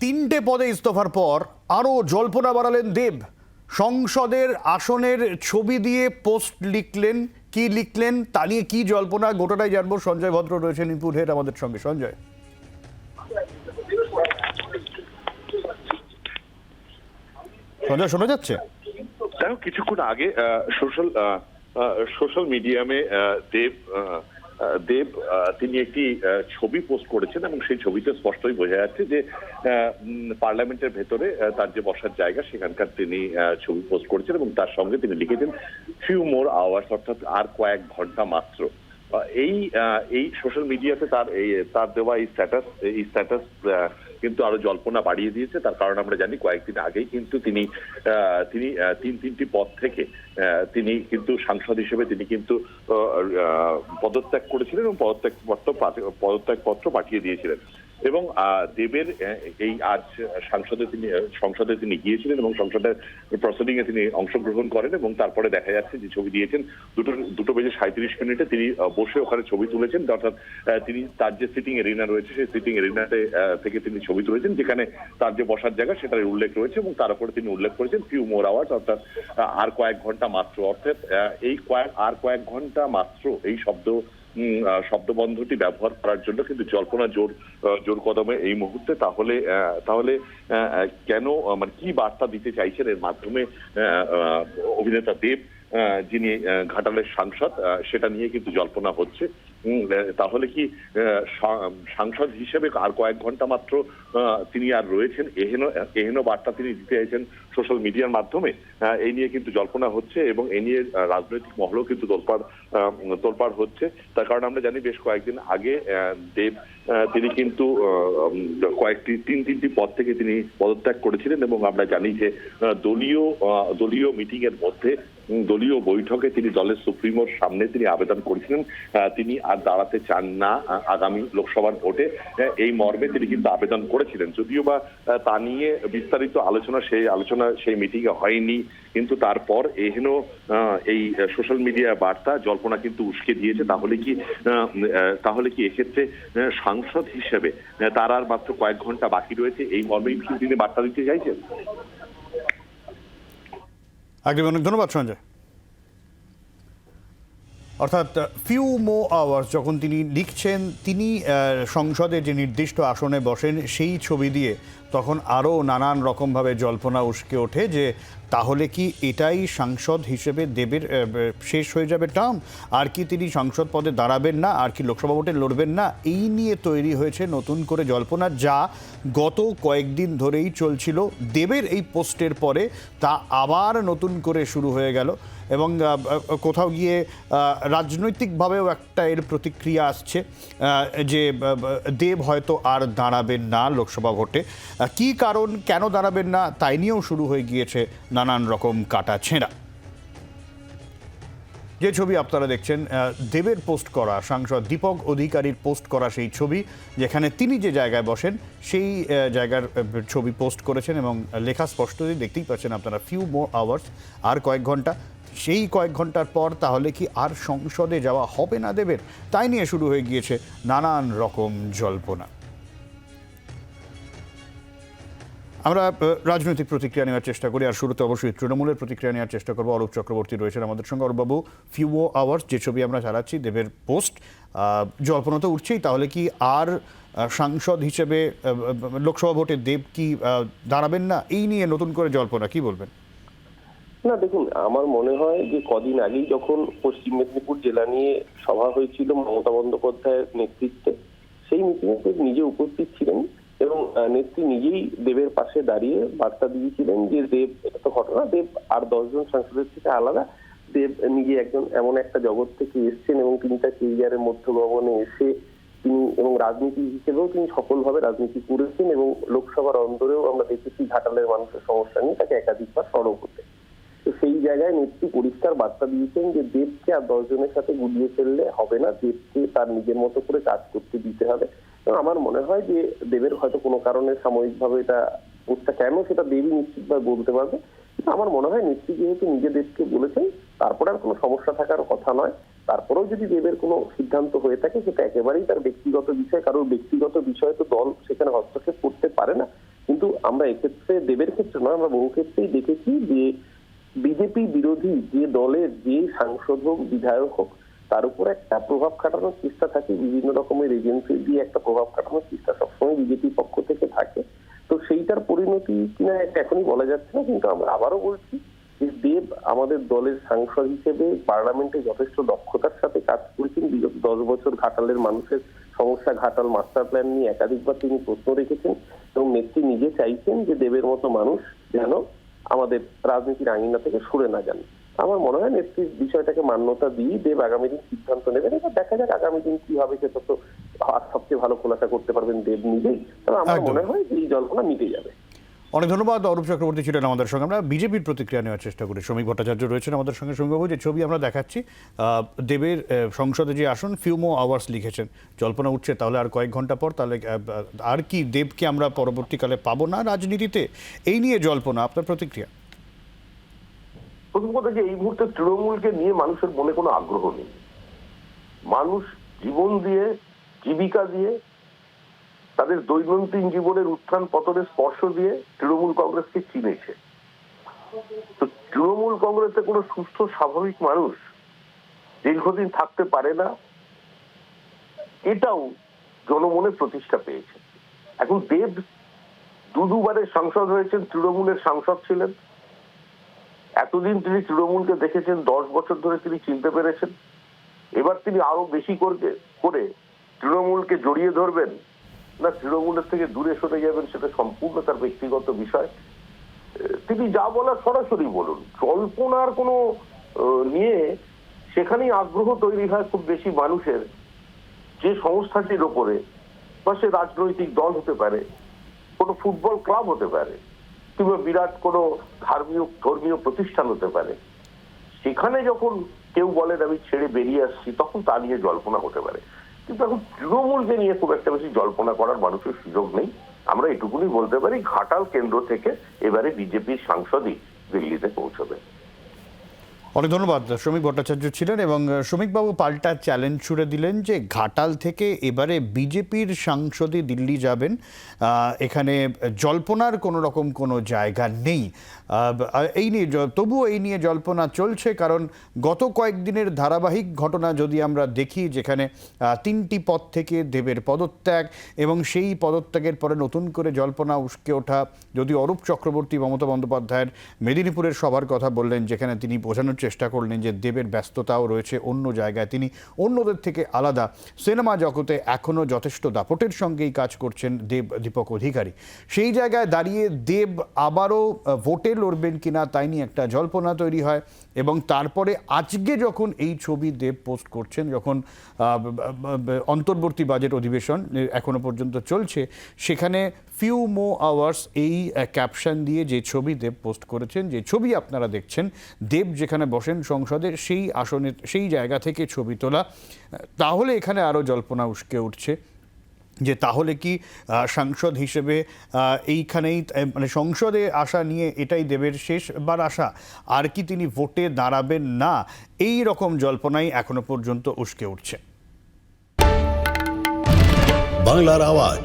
তিনটে পদে ইস্তফার পর আরও জল্পনা বাড়ালেন দেব। সংসদের আসনের ছবি দিয়ে পোস্ট লিখলেন, কি লিখলেন, তা নিয়ে কি জল্পনা, গোটাটাই জানব। সঞ্জয় ভদ্র রয়েছেন ইনপুট হেড আমাদের সঙ্গে। সঞ্জয়। সঞ্জয়, শোনা যাচ্ছে? কিছুক্ষণ আগে সোশ্যাল সোশ্যাল মিডিয়ামে দেব দেব তিনি একটি ছবি পোস্ট করেছেন এবং সেই ছবিতে স্পষ্টই বোঝা যাচ্ছে যে পার্লামেন্টের ভেতরে তার যে বসার জায়গা, সেখানকার তিনি ছবি পোস্ট করেছেন এবং তার সঙ্গে তিনি লিখেছেন ফিউ মোর আওয়ার্স অর্থাৎ আর কয়েক ঘণ্টা মাত্র। এই এই সোশ্যাল মিডিয়াতে তার, এই, তার দেওয়া এই স্ট্যাটাস এই স্ট্যাটাস কিন্তু আরও জল্পনা বাড়িয়ে দিয়েছে। তার কারণ আমরা জানি কয়েকদিন আগেই কিন্তু তিনি তিনি তিন তিনটি পদ থেকে তিনি কিন্তু সাংসদ হিসেবে তিনি কিন্তু পদত্যাগ করেছিলেন এবং পদত্যাগ পত্র পদত্যাগ পত্র পাঠিয়ে দিয়েছিলেন। এবং দেবের এই আজ সংসদে তিনি সংসদে তিনি গিয়েছিলেন এবং সংসদের প্রসিডিং এ তিনি অংশগ্রহণ করেন এবং তারপরে দেখা যাচ্ছে যে ছবি দিয়েছেন, দুটো দুটো বেজে সাঁত্রিশ মিনিটে তিনি বসে ওখানে ছবি তুলেছেন, অর্থাৎ তিনি তার যে সিটিং এরিনা রয়েছে, সেই সিটিং এরিনাতে থেকে তিনি ছবি তুলেছেন, যেখানে তার যে বসার জায়গা সেটার উল্লেখ রয়েছে এবং তার উপরে তিনি উল্লেখ করেছেন ফিউ মোর আওয়ার্স অর্থাৎ আর কয়েক ঘণ্টা মাত্র, অর্থাৎ এই কয়েক, আর কয়েক ঘণ্টা মাত্র এই শব্দ শব্দবন্ধটি ব্যবহার করার জন্য কিন্তু জল্পনা জোর জোর কদমে এই মুহূর্তে তাহলে তাহলে কেন মানে কি বার্তা দিতে চাইছেন এর মাধ্যমে অভিনেতা দেব? যিনি ঘাটালের সাংসদ সেটা নিয়ে কিন্তু জল্পনা হচ্ছে। তাহলে কি সাংসদ হিসেবে আর কয়েক ঘণ্টা মাত্র তিনি আর রয়েছেন? এহেন এহেন বার্তা তিনি দিতে চাইছেন সোশ্যাল মিডিয়ার মাধ্যমে। এই নিয়ে কিন্তু জল্পনা হচ্ছে এবং এই নিয়ে রাজনৈতিক মহলও কিন্তু তোলপাড় তোলপাড় হচ্ছে। তার কারণ আমরা জানি বেশ কয়েকদিন আগে দেব তিনি কিন্তু কয়েকটি, তিন, তিনটি পদ থেকে তিনি পদত্যাগ করেছিলেন এবং আমরা জানি যে দলীয় দলীয় মিটিং এর মধ্যে দলীয় বৈঠকে তিনি দলের সুপ্রিমোর সামনে তিনি আবেদন করেছিলেন তিনি আর দাঁড়াতে চান না আগামী লোকসভার ভোটে। এই মর্মে তিনি কিন্তু আবেদন করেছিলেন। যদিও বা তা নিয়ে বিস্তারিত আলোচনা, সেই আলোচনা, সেই মিটিং এ হয়নি, কিন্তু তারপর এহেন এই সোশ্যাল মিডিয়া বার্তা, জল্পনা কিন্তু উস্কে দিয়েছে। তাহলে কি তাহলে কি এক্ষেত্রে সাংসদ হিসেবে তার আর মাত্র কয়েক ঘণ্টা বাকি রয়েছে, এই মর্মেই তিনি বার্তা দিতে চাইছেন? একদম অনেক ধন্যবাদ, সঞ্জয়। অর্থাৎ ফিউ মো আওয়ার্স যখন তিনি লিখছেন, তিনি সংসদে যে নির্দিষ্ট আসনে বসেন, সেই ছবি দিয়ে তখন আরও নানান রকমভাবে জল্পনা উস্কে ওঠে যে তাহলে কি এটাই সাংসদ হিসেবে দেবের শেষ হয়ে যাবে টার্ম আর কি তিনি সংসদ পদে দাঁড়াবেন না? আর কি লোকসভা ভোটে লড়বেন না? এই নিয়ে তৈরি হয়েছে নতুন করে জল্পনা যা গত কয়েকদিন ধরেই চলছিল। দেবের এই পোস্টের পরে তা আবার নতুন করে শুরু হয়ে গেল এবং কোথাও গিয়ে রাজনৈতিকভাবেও একটা এর প্রতিক্রিয়া আসছে যে দেব হয়তো আর দাঁড়াবেন না লোকসভা ভোটে। কী কারণ কেন দাঁড়াবেন না তাই নিয়েও শুরু হয়ে গিয়েছে নানান রকম কাটা ছেঁড়া। যে ছবি আপনারা দেখছেন দেবের পোস্ট করা, সাংসদ দীপক অধিকারীর পোস্ট করা সেই ছবি, যেখানে তিনি যে জায়গায় বসেন, সেই জায়গার ছবি পোস্ট করেছেন এবং লেখা স্পষ্টতই দেখতেই পাচ্ছেন আপনারা ফিউ মোর আওয়ার্স আর কয়েক ঘণ্টা। সেই কয়েক ঘণ্টার পর তাহলে কি আর সংসদে যাওয়া হবে না দেবের? তাই নিয়ে শুরু হয়ে গিয়েছে নানান রকম জল্পনা। আমরা রাজনৈতিক প্রতিক্রিয়া নেওয়ার চেষ্টা করি, আর শুরুতে অবশ্যই তৃণমূলের প্রতিক্রিয়া নেওয়ার চেষ্টা করব। অরূপ চক্রবর্তী রয়েছেন আমাদের সঙ্গে। অরূপবাবু ফিউ আওয়ার্স যে ছবি আমরা চালাচ্ছি, দেবের পোস্ট জল্পনা তো উঠছেই, তাহলে কি আর সাংসদ হিসেবে লোকসভা ভোটে দেব কি দাঁড়াবেন না? এই নিয়ে নতুন করে জল্পনা কি বলবেন? না, দেখুন, আমার মনে হয় যে কদিন আগেই যখন পশ্চিম মেদিনীপুর জেলা নিয়ে সভা হয়েছিল মমতা বন্দ্যোপাধ্যায়ের নেতৃত্বে, সেই মিটিংয়ে নিজে উপস্থিত ছিলেন। এবং নেত্রী নিজেই দেবের পাশে দাঁড়িয়ে বার্তা দিয়েছিলেন যে দেব, এটা তো ঘটনা, দেব আর দশজন সাংসদের থেকে আলাদা। দেব নিজে একজন এমন একটা জগৎ থেকে এসেছেন এবং তিনি তার কেরিয়ারের মধ্য গমনে এসে তিনি এবং রাজনীতি হিসেবেও তিনি সফলভাবে রাজনীতি করেছেন এবং লোকসভার অন্দরেও আমরা দেখেছি ঘাটালের মানুষের সমস্যা নিয়ে তাকে একাধিকবার সরব হতে তো সেই জায়গায় নেত্রী পরিষ্কার বার্তা দিয়েছেন যে দেবকে আর দশজনের সাথে গুলিয়ে ফেললে হবে না, দেবকে তার নিজের মতো করে কাজ করতে দিতে হবে। আমার মনে হয় যে দেবের হয়তো কোনো কারণে সাময়িকভাবে এটা পোস্টটা কেন সেটা দেবী নিশ্চিতভাবে বলতে পারবে? আমার মনে হয় নেত্রী যেহেতু নিজে দেবকে বলেছেন, তারপরে আর কোনো সমস্যা থাকার কথা নয়। তারপরেও যদি দেবের কোনো সিদ্ধান্ত হয়ে থাকে, সেটা একেবারেই তার ব্যক্তিগত বিষয়। কারোর ব্যক্তিগত বিষয়ে তো দল সেখানে হস্তক্ষেপ করতে পারে না। কিন্তু আমরা এক্ষেত্রে দেবের ক্ষেত্রে নয়, আমরা বহু ক্ষেত্রেই দেখেছি যে বিজেপি বিরোধী যে দলের যে সাংসদ হোক, বিধায়ক হোক তার উপর একটা প্রভাব খাটানোর চেষ্টা থাকে। বিভিন্ন রকমের এজেন্সি দিয়ে একটা প্রভাব খাটানোর চেষ্টা সবসময় বিজেপির পক্ষ থেকে থাকে। তো সেইটার পরিণতি কিনা এখনই বলা যাচ্ছে না, কিন্তু আমরা আবারও বলছি যে দেব আমাদের দলের সাংসদ হিসেবে পার্লামেন্টে যথেষ্ট দক্ষতার সাথে কাজ করেছেন। বিগত দশ বছর ঘাটালের মানুষের সমস্যা, ঘাটাল মাস্টার প্ল্যান নিয়ে একাধিকবার তিনি প্রশ্ন রেখেছেন এবং নেত্রী নিজে চাইছেন যে দেবের মতো মানুষ যেন আমাদের রাজনীতির আঙিনা থেকে সরে না যান। আমার মনে হয় নেত্রীর বিষয়টাকে মান্যতা দিয়ে দেব আগামী দিন সিদ্ধান্ত নেবেন। এবার দেখা যাক আগামী দিন কি হবে সেটা তো সবচেয়ে ভালো খোলাসা করতে পারবেন দেব নিজেই। তবে আমার মনে হয় যে এই জল্পনা মিটে যাবে। অনেক ধন্যবাদ। অরূপ চক্রবর্তী ছিলেন আমাদের সঙ্গে। আমরা বিজেপির প্রতিক্রিয়া নেওয়ার চেষ্টা করি। শ্রমিক ভট্টাচার্য রয়েছেন আমাদের সঙ্গে। সঙ্গীবাবু যে ছবি আমরা দেখাচ্ছি আহ, দেবের সংসদে যে আসন ফিউমো আওয়ার্স লিখেছেন। জল্পনা উঠছে তাহলে আর কয়েক ঘণ্টা পর তাহলে আর কি দেবকে আমরা পরবর্তীকালে পাবো না রাজনীতিতে? এই নিয়ে জল্পনা আপনার প্রতিক্রিয়া? প্রথম কথা যে এই মুহূর্তে তৃণমূলকে নিয়ে মানুষের মনে কোনো আগ্রহ নেই। মানুষ জীবন দিয়ে, জীবিকা দিয়ে, তাদের দৈনন্দিন জীবনের উত্থান পতনের স্পর্শ দিয়ে তৃণমূল কংগ্রেসকে চিনেছে। তো তৃণমূল কংগ্রেসে কোনো সুস্থ, স্বাভাবিক মানুষ দীর্ঘদিন থাকতে পারে না। এটাও জনমনে প্রতিষ্ঠা পেয়েছে। এখন দেব দু দুবারের সাংসদ হয়েছেন, তৃণমূলের সাংসদ ছিলেন। এতদিন তিনি তৃণমূলকে দেখেছেন, দশ বছর ধরে তিনি চিনতে পেরেছেন। এবার তিনি আরও বেশি করে তৃণমূলকে জড়িয়ে ধরবেন। না, তৃণমূলের থেকে দূরে সরে যাবেন সেটা সম্পূর্ণ তার ব্যক্তিগত বিষয়। তিনি যা বলার সরাসরি বলুন। জল্পনার কোনো নিয়ে সেখানেই আগ্রহ তৈরি হয় খুব বেশি মানুষের যে সংস্থাটির ওপরে, বা সে রাজনৈতিক দল হতে পারে, কোনো ফুটবল ক্লাব হতে পারে। কিংবা বিরাট কোনো ধর্মীয় ধর্মীয় প্রতিষ্ঠান হতে পারে। সেখানে যখন কেউ বলেন, আমি ছেড়ে বেরিয়ে আসছি, তখন তা নিয়ে জল্পনা হতে পারে। কিন্তু এখন তৃণমূলকে নিয়ে খুব একটা বেশি জল্পনা করার মানুষের সুযোগ নেই। আমরা এটুকুনি বলতে পারি, ঘাটাল কেন্দ্র থেকে এবারে বিজেপির সাংসদই দিল্লিতে পৌঁছবে। অনেক ধন্যবাদ, শ্রমিক ভট্টাচার্য ছিলেন এবং শ্রমিকবাবু পাল্টা চ্যালেঞ্জ ছুড়ে দিলেন যে ঘাটাল থেকে এবারে বিজেপির সাংসদে দিল্লি যাবেন। এখানে জল্পনার কোনো রকম কোনো জায়গা নেই। এই নিয়ে তবুও এই নিয়ে জল্পনা চলছে কারণ গত কয়েকদিনের ধারাবাহিক ঘটনা যদি আমরা দেখি যেখানে তিনটি পদ থেকে দেবের পদত্যাগ এবং সেই পদত্যাগের পরে নতুন করে জল্পনা উস্কে ওঠা, যদি অরূপ চক্রবর্তী মমতা বন্দ্যোপাধ্যায়ের মেদিনীপুরের সভার কথা বললেন, যেখানে তিনি বোঝানোর চেষ্টা করলেন যে দেবের ব্যস্ততাও রয়েছে অন্য জায়গায়। তিনি অন্যদের থেকে আলাদা। সিনেমা জগতে এখনও যথেষ্ট দাপটের সঙ্গেই কাজ করছেন দেব, দীপক অধিকারী। সেই জায়গায় দাঁড়িয়ে দেব আবারও ভোটে লড়বেন কিনা তাই নিয়ে একটা জল্পনা তৈরি হয় এবং তারপরে আজকে যখন এই ছবি দেব পোস্ট করছেন, যখন অন্তর্বর্তী বাজেট অধিবেশন এখনও পর্যন্ত চলছে, সেখানে ফিউ মো আওয়ার্স এই ক্যাপশন দিয়ে যে ছবি দেব পোস্ট করেছেন, যে ছবি আপনারা দেখছেন, দেব যেখানে বসেন সংসদে, সেই আসনে সেই জায়গা থেকে ছবি তোলা তাহলে এখানে আরও জল্পনা উস্কে উঠছে যে তাহলে কি সাংসদ হিসেবে এইখানেই মানে সংসদে আসা নিয়ে এটাই দেবের শেষবার আসা আর কি তিনি ভোটে দাঁড়াবেন না? এই রকম জল্পনাই এখনও পর্যন্ত উস্কে উঠছে। বাংলার আওয়াজ।